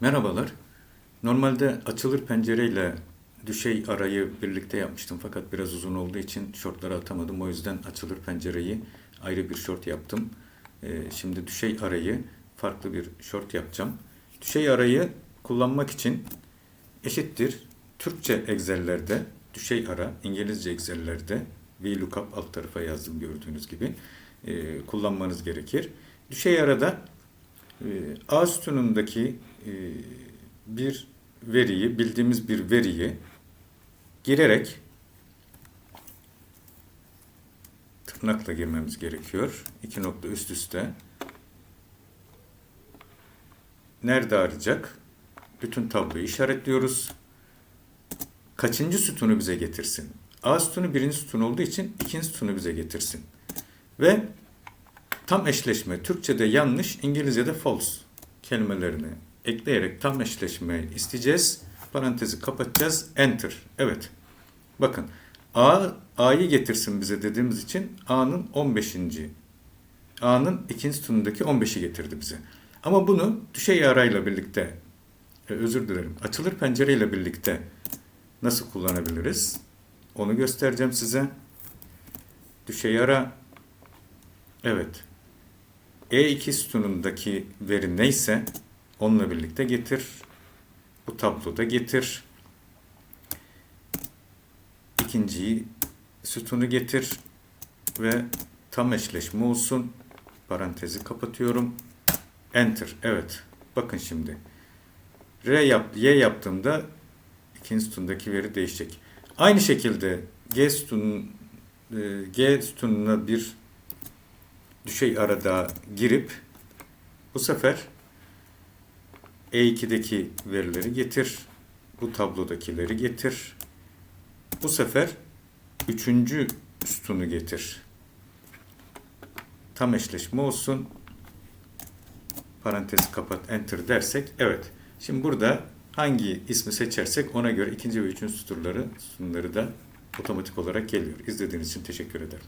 Merhabalar. Normalde açılır pencereyle düşey arayı birlikte yapmıştım fakat biraz uzun olduğu için şortları atamadım. O yüzden açılır pencereyi ayrı bir şort yaptım. Ee, şimdi düşey arayı farklı bir şort yapacağım. Düşey arayı kullanmak için eşittir Türkçe egzellerde düşey ara, İngilizce egzellerde VLOOKUP alt tarafa yazdım gördüğünüz gibi e, kullanmanız gerekir. Düşey arada e, A sütunundaki bir veriyi, bildiğimiz bir veriyi girerek tırnakla girmemiz gerekiyor. İki nokta üst üste. Nerede arayacak? Bütün tabloyu işaretliyoruz. Kaçıncı sütunu bize getirsin? A sütunu birinci sütun olduğu için ikinci sütunu bize getirsin. Ve tam eşleşme, Türkçe'de yanlış, İngilizce'de false kelimelerini ekleyerek tam eşleşme isteyeceğiz. Parantezi kapatacağız. Enter. Evet. Bakın. A, A'yı getirsin bize dediğimiz için A'nın 15. A'nın ikinci sütunundaki 15'i getirdi bize. Ama bunu düşey arayla birlikte, e, özür dilerim, açılır pencereyle birlikte nasıl kullanabiliriz? Onu göstereceğim size. Düşey ara, evet, E2 sütunundaki veri neyse onunla birlikte getir. Bu tabloda getir. İkinciyi sütunu getir ve tam eşleşme olsun. Parantezi kapatıyorum. Enter. Evet. Bakın şimdi. R yap, Y yaptığımda ikinci sütundaki veri değişecek. Aynı şekilde G sütunun e, G sütununa bir düşey arada girip bu sefer E2'deki verileri getir. Bu tablodakileri getir. Bu sefer üçüncü sütunu getir. Tam eşleşme olsun. Parantezi kapat, enter dersek evet. Şimdi burada hangi ismi seçersek ona göre ikinci ve üçüncü sütunları, sütunları da otomatik olarak geliyor. İzlediğiniz için teşekkür ederim.